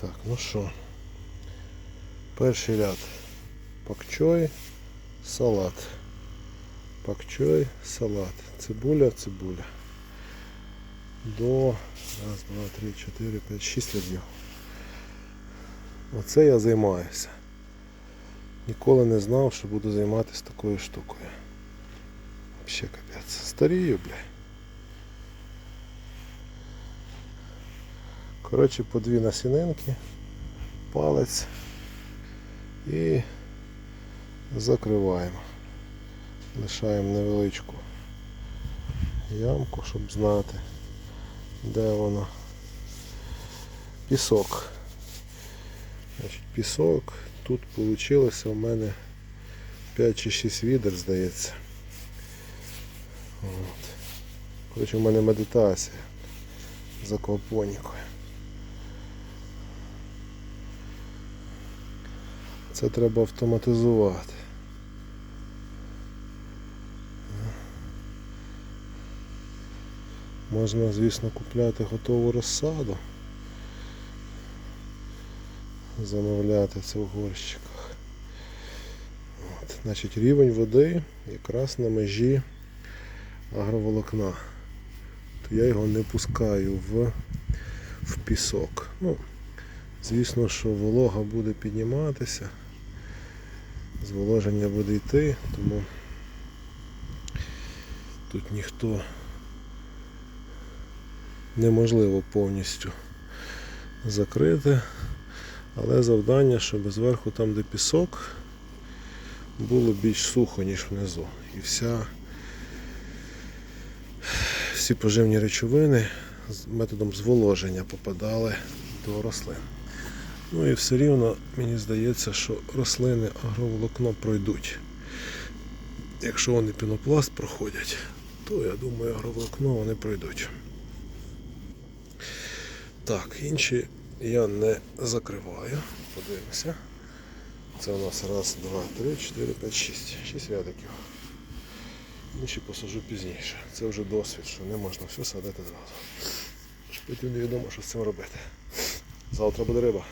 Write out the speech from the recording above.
Так, ну що. Перший ряд. Пакчой, салат. Пакчой, салат. Цибуля, цибуля. До раз, два, три, чотири, п'ять, шість рядів. Оце я займаюся. Ніколи не знав, що буду займатися такою штукою. Ще капець. Старію, бля. Коротше, по дві насінинки, палець і закриваємо. Лишаємо невеличку ямку, щоб знати, де воно. Пісок. Значить, пісок. Тут вийшло у мене 5 чи 6 відер, здається. От. Коротше, у мене медитація з аквапонікою. Це треба автоматизувати. Можна, звісно, купляти готову розсаду. Замовляти це в горщиках. От, значить, рівень води якраз на межі агроволокна. То я його не пускаю в, в пісок. Ну, звісно, що волога буде підніматися, зволоження буде йти, тому тут ніхто неможливо повністю закрити. Але завдання, щоб зверху там, де пісок, було більш сухо, ніж внизу. І вся, всі поживні речовини з методом зволоження попадали до рослин. Ну і все рівно мені здається, що рослини агроволокно пройдуть. Якщо вони пінопласт проходять, то я думаю, агроволокно вони пройдуть. Так, інші я не закриваю. Подивимося. Це у нас раз, два, три, чотири, п'ять, шість. Шість рядиків. Інші посажу пізніше. Це вже досвід, що не можна все садити зразу. Потім невідомо, що з цим робити. Завтра буде риба.